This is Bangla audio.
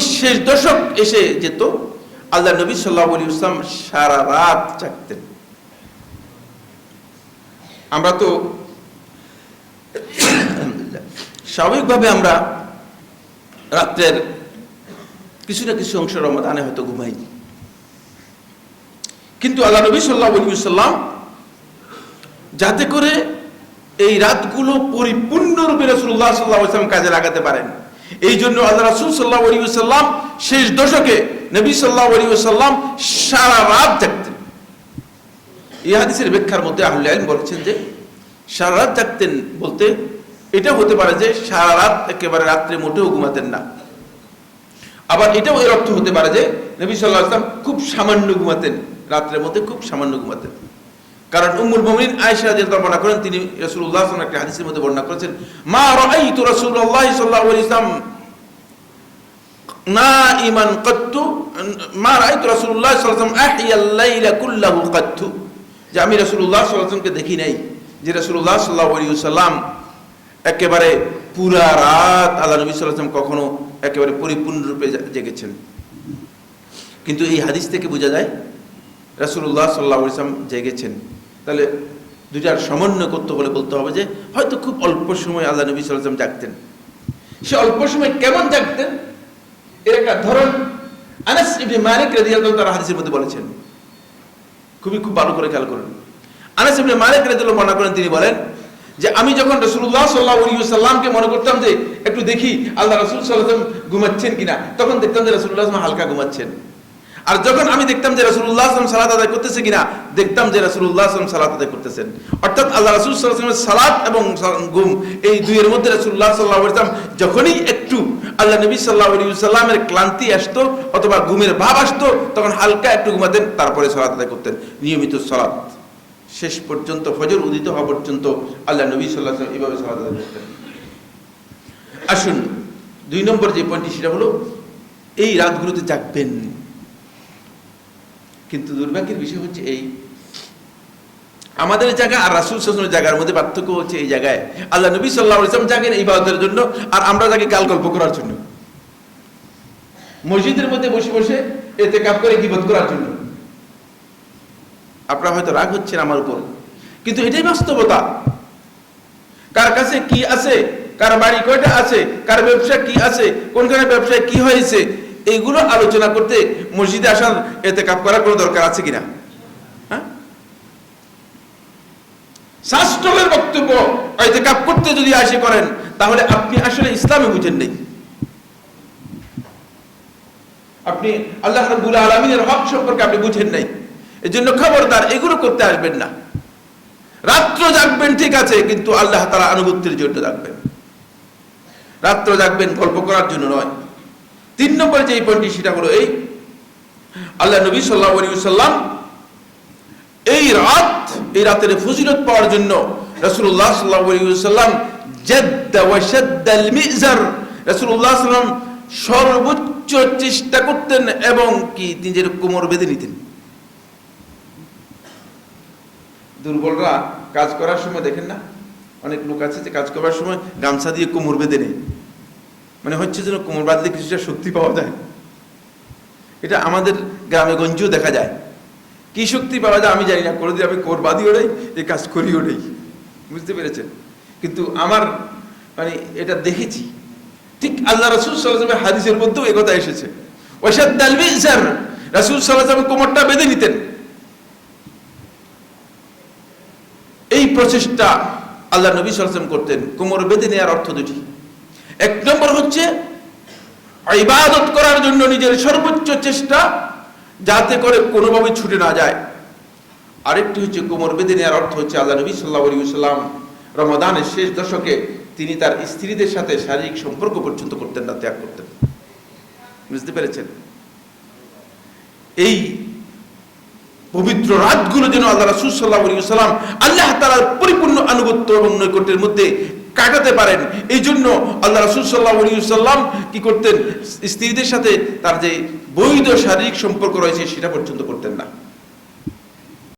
শেষ দশক এসে যেত আল্লাহ নবী সাল্লাহ ইসলাম সারা রাত জাগতেন। আমরা তো স্বাভাবিকভাবে আমরা রাত্রের কিছু না কিছু অংশ রমাদানে হয়তো ঘুমাই কিন্তু আল্লাহ নবী সাল্লাহ সাল্লাম যাতে করে এই রাতগুলো পরিপূর্ণরূপে রসুল্লাহ সাল্লাহ ইসলাম কাজে লাগাতে পারেন। এই জন্য আল্লাহ রাসুল সাল্লাহ আলী সাল্লাম শেষ দশকে নবী সাল্লাহ আলী সাল্লাম সারা রাত জাগতেন। এই হাদিসের ব্যাখ্যার মধ্যে আহলে আইন বলেছেন যে, সারা রাত জাগতেন বলতে এটা হতে পারে যে সারা রাত একেবারে রাত্রে মোটেও ঘুমাতেন না। আবার এটাও এর অর্থ হতে পারে যে, নবী সাল্লাহ আসলাম খুব সামান্য ঘুমাতেন রাত্রের মধ্যে খুব সামান্য ঘুমাতেন। কারণ উম্মুল মুমিনিন আয়েশা রাদিয়াল্লাহু বর্ণনা করেন, তিনি আলাইহি একটা হাদিসের মধ্যে বর্ণনা করেছেন, মা রাআইতু রাসূলুল্লাহ সাল্লাল্লাহু আলাইহি ওয়াসাল্লাম নাইমান কাত্তু, মা রাআইতু রাসূলুল্লাহ সাল্লাল্লাহু আলাইহি ওয়াসাল্লাম আহিয়াল লাইলা কুল্লাহু কাত্তু। যে আমি রাসূলুল্লাহ সাল্লাল্লাহু আলাইহি দেখি নাই, যে রাসূলুল্লাহ সাল্লাল্লাহু আলাইহি ওয়াসাল্লাম একেবারে পুরা রাত আল্লাহ নবী ওয়াসাল্লাম কখনো একেবারে পরিপূর্ণরূপে জেগেছেন। কিন্তু এই হাদিস থেকে বোঝা যায়, রাসূলুল্লাহ সাল্লাল্লাহু আলাইহি ওয়াসাল্লাম জেগেছেন। তাহলে দুইটার সমন্বয় করতে হলে বলতে হবে যে, হয়তো খুব অল্প সময় আল্লাহ নবী আলাইহি জাগতেন। সে অল্প সময় কেমন জাগতেন? এর একটা ধরন আনাস ইবনে মালিক রাদিয়াল্লাহু তাআলা হাদিসের মধ্যে বলেছেন। খুবই খুব ভালো করে খেয়াল করেন। আনাস ইবনে মালিক রাদিয়াল্লাহু বর্ণনা করেন, তিনি বলেন যে, আমি যখন রাসূলুল্লাহ সাল্লাল্লাহু আলাইহি ওয়াসাল্লামকে মনে করতাম যে, একটু দেখি আল্লাহ রাসূল সাল্লাল্লাহু আলাইহি ওয়াসাল্লাম ঘুমাচ্ছেন কিনা, তখন দেখতাম যে রাসূলুল্লাহ হালকা ঘুমাচ্ছেন। আর যখন আমি দেখতাম যে সাল্লাল্লাহু আলাইহি সালাত আদায় করতেছে কিনা, দেখতাম যে সাল্লাল্লাহু আলাইহি সালাত আদায় করতেছেন। অর্থাৎ আল্লাহ রাসূল ওয়াসাল্লামের সালাত এবং ঘুম এই দুইয়ের মধ্যে রাসূলুল্লাহ সাল্লাহ ওয়াসাল্লাম যখনই একটু আল্লাহ নবী সাল্লাল্লাহু আলাইহি ওয়াসাল্লামের ক্লান্তি আসতো অথবা ঘুমের ভাব আসতো, তখন হালকা একটু ঘুমাতেন, তারপরে সালাত আদায় করতেন। নিয়মিত সালাত। শেষ পর্যন্ত, ফজর উদিত হওয়া পর্যন্ত আল্লাহ নবী সাল্লাহ এভাবে সালাত আদায় করতেন। আসুন, দুই নম্বর যে পয়েন্টটি, সেটা হলো, এই রাতগুলোতে জাগবেন। কিন্তু দুর্ভাগ্যের বিষয় হচ্ছে এই। আমাদের জায়গা আর রাসুল সাসনের জায়গার মধ্যে পার্থক্য হচ্ছে এই জায়গায়। আল্লাহ নবী সাল্লাহ ইসলাম জাগেন এই বাদতের জন্য আর আমরা যাকে গাল গল্প করার জন্য। মসজিদের মধ্যে বসে বসে এতে কাপ করে গিবত করার জন্য। আপনারা হয়তো রাগ হচ্ছেন আমার উপর, কিন্তু এটাই বাস্তবতা। কার কাছে কি আছে, কার বাড়ি কয়টা আছে, কার ব্যবসা কি আছে, কোনখানে ব্যবসায় কি হয়েছে এইগুলো আলোচনা করতে মসজিদে আসার এতে কাপ করার কোনো দরকার আছে কিনা? হ্যাঁ? শাস্ত্রের বক্তব্য এতে কাপ করতে যদি আসে করেন, তাহলে আপনি আসলে ইসলামে বুঝেন নেই। আপনি আল্লাহ রাব্বুল আলামিনের হক সম্পর্কে আপনি বুঝেন নাই। এজন্য খবরদার এগুলো করতে আসবেন না। রাত্র জাগবেন, ঠিক আছে, কিন্তু আল্লাহ তারা আনুগত্যের জন্য জাগবেন। রাত্র জাগবেন, গল্প করার জন্য নয়। তিন নম্বরে যে পয়েন্টটি, সেটা হলো এই। আল্লাহ নবী সাল্লাহ আলী সাল্লাম এই রাত, এই রাতের ফজিলত পাওয়ার জন্য জাদ্দা ওয়া শাদ্দাল মিজার, রাসূলুল্লাহ সাল্লাম সর্বোচ্চ চেষ্টা করতেন এবং কি? নিজের কোমর বেঁধে নিতেন। দুর্বলরা কাজ করার সময়, দেখেন না, অনেক লোক আছে যে কাজ করার সময় গামছা দিয়ে কোমর বেঁধে নেয়। মানে হচ্ছে যেন কোমর বাঁধলে কিছুটা শক্তি পাওয়া যায়। এটা আমাদের গ্রামে গঞ্জেও দেখা যায়। কি শক্তি পাওয়া যায় আমি জানি না। করে দিয়ে আমি কোর বাঁধিও নেই এই কাজ করিও নেই। বুঝতে পেরেছেন? কিন্তু আমার মানে এটা দেখেছি। ঠিক আল্লাহ রসুল সাল্লামের হাদিসের মধ্যেও একথা এসেছে। ওয়াসাদ দালবি স্যার রাসুল সাল্লাহ কোমরটা বেঁধে নিতেন। এই প্রচেষ্টা আল্লাহ নবী সাল্লাম করতেন। কোমর বেঁধে নেওয়ার অর্থ দুটি। এক নম্বর হচ্ছে, ইবাদত করার জন্য নিজের সর্বোচ্চ চেষ্টা যাতে করে কোনোভাবে ছুটে না যায়। আরেকটি হচ্ছে কোমর বেঁধে নেওয়ার অর্থ হচ্ছে আল্লাহ নবী সাল্লাহ সাল্লাম রমাদানের শেষ দশকে তিনি তার স্ত্রীদের সাথে শারীরিক সম্পর্ক পর্যন্ত করতেন না, ত্যাগ করতেন। বুঝতে পেরেছেন? এই পবিত্র রাতগুলো যেন আল্লাহ রাসূল সাল্লাল্লাহু আলাইহি ওয়াসাল্লাম আল্লাহ তাআলার পরিপূর্ণ আনুগত্য এবং নৈকট্যের মধ্যে কাটাতে পারেন। এই জন্য আল্লাহ রসুল সাল্লাহ কি করতেন? স্ত্রীদের সাথে তার যে বৈধ শারীরিক সম্পর্ক রয়েছে, সেটা পর্যন্ত করতেন না।